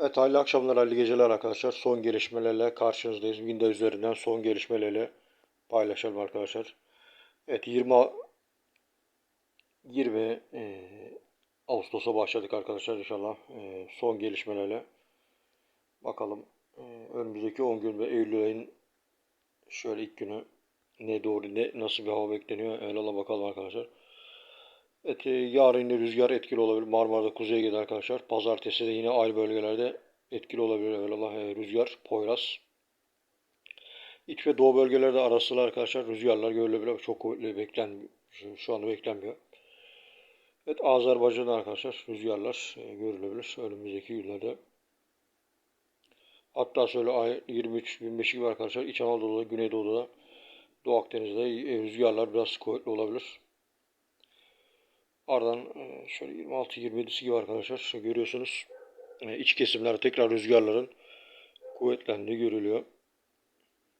Evet hayırlı akşamlar, hayırlı geceler arkadaşlar. Son gelişmelerle karşınızdayız. Windows üzerinden son gelişmelerle paylaşalım arkadaşlar. Evet 20 20 e, Ağustos'a başladık arkadaşlar inşallah. E, son gelişmelerle bakalım e, önümüzdeki 10 gün ve Eylül ayın şöyle ilk günü ne doğru ne nasıl bir hava bekleniyor. Eyvallah bakalım arkadaşlar. Evet, e, yarın yine rüzgar etkili olabilir. Marmara'da kuzeye gider arkadaşlar. Pazartesi de yine aynı bölgelerde etkili olabilir. Eyvallah e, rüzgar, Poyraz. İç ve doğu bölgelerde arasılar arkadaşlar rüzgarlar görülebilir. Çok kuvvetli beklenmiyor. Şu, anda beklenmiyor. Evet Azerbaycan'da arkadaşlar rüzgarlar e, görülebilir önümüzdeki günlerde. Hatta şöyle ay 23-25 gibi arkadaşlar İç Anadolu'da, Güneydoğu'da, Doğu Akdeniz'de rüzgarlar biraz kuvvetli olabilir. Ardından e, şöyle 26-27'si gibi arkadaşlar görüyorsunuz. E, iç kesimlerde tekrar rüzgarların kuvvetlendiği görülüyor.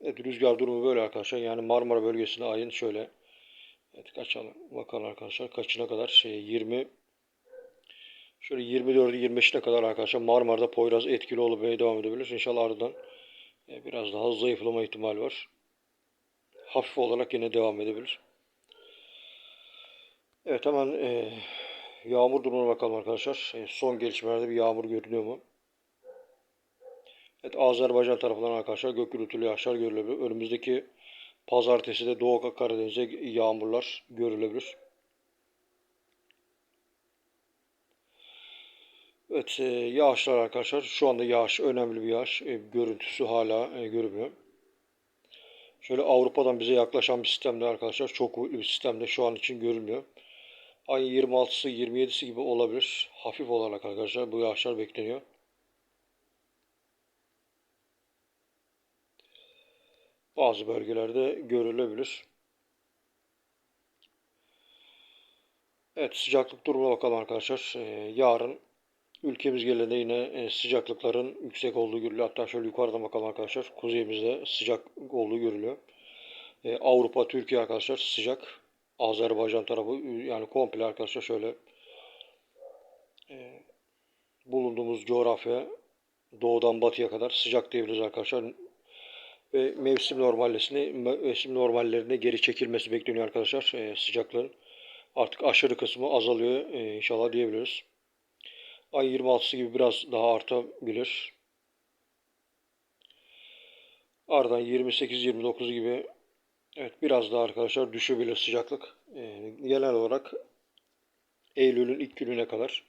Evet rüzgar durumu böyle arkadaşlar. Yani Marmara bölgesinde ayın şöyle Evet kaçalım. Bakalım arkadaşlar kaçına kadar şey 20 şöyle 24'ü 25'ine kadar arkadaşlar Marmara'da Poyraz etkili olmaya devam edebilir. İnşallah ardından e, biraz daha zayıflama ihtimali var. Hafif olarak yine devam edebilir. Evet hemen e, yağmur durumuna bakalım arkadaşlar. E, son gelişmelerde bir yağmur görünüyor mu? Evet Azerbaycan tarafından arkadaşlar gök gürültülü yağışlar görülebilir. Önümüzdeki pazartesi de Doğu Karadeniz'e yağmurlar görülebilir. Evet e, yağışlar arkadaşlar. Şu anda yağış önemli bir yağış. E, görüntüsü hala e, görünmüyor. Şöyle Avrupa'dan bize yaklaşan bir sistemde arkadaşlar. Çok kuvvetli bir sistemde şu an için görünmüyor. Ayın 26'sı 27'si gibi olabilir. Hafif olarak arkadaşlar bu yağışlar bekleniyor. Bazı bölgelerde görülebilir. Evet sıcaklık durumuna bakalım arkadaşlar. Ee, yarın ülkemiz genelinde yine e, sıcaklıkların yüksek olduğu görülüyor. Hatta şöyle yukarıdan bakalım arkadaşlar. Kuzeyimizde sıcak olduğu görülüyor. Ee, Avrupa, Türkiye arkadaşlar sıcak. Azerbaycan tarafı yani komple arkadaşlar şöyle e, bulunduğumuz coğrafya doğudan batıya kadar sıcak diyebiliriz arkadaşlar. Ve mevsim normallerini mevsim normallerine geri çekilmesi bekleniyor arkadaşlar e, sıcaklığın. Artık aşırı kısmı azalıyor e, inşallah diyebiliriz. Ay 26'sı gibi biraz daha artabilir. Ardından 28-29 gibi Evet biraz daha arkadaşlar düşebilir sıcaklık. Ee, genel olarak Eylül'ün ilk gününe kadar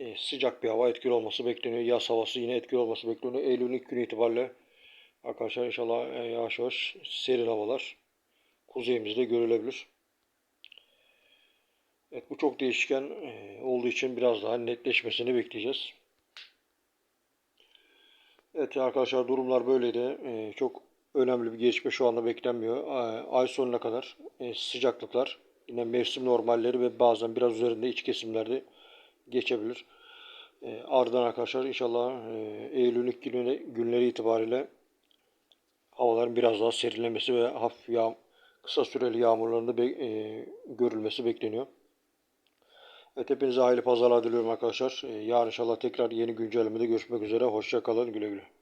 e, sıcak bir hava etkili olması bekleniyor. Yaz havası yine etkili olması bekleniyor. Eylül'ün ilk günü itibariyle arkadaşlar inşallah e, yavaş yavaş serin havalar kuzeyimizde görülebilir. Evet bu çok değişken e, olduğu için biraz daha netleşmesini bekleyeceğiz. Evet arkadaşlar durumlar böyleydi. E, çok önemli bir gelişme şu anda beklenmiyor. Ay sonuna kadar e, sıcaklıklar yine mevsim normalleri ve bazen biraz üzerinde iç kesimlerde geçebilir. E, ardından arkadaşlar inşallah e, Eylül ilk günleri, itibariyle havaların biraz daha serinlemesi ve hafif yağ, kısa süreli yağmurların da be, görülmesi bekleniyor. Evet hepinize hayırlı pazarlar diliyorum arkadaşlar. Yarın inşallah tekrar yeni güncellemede görüşmek üzere. Hoşçakalın güle güle.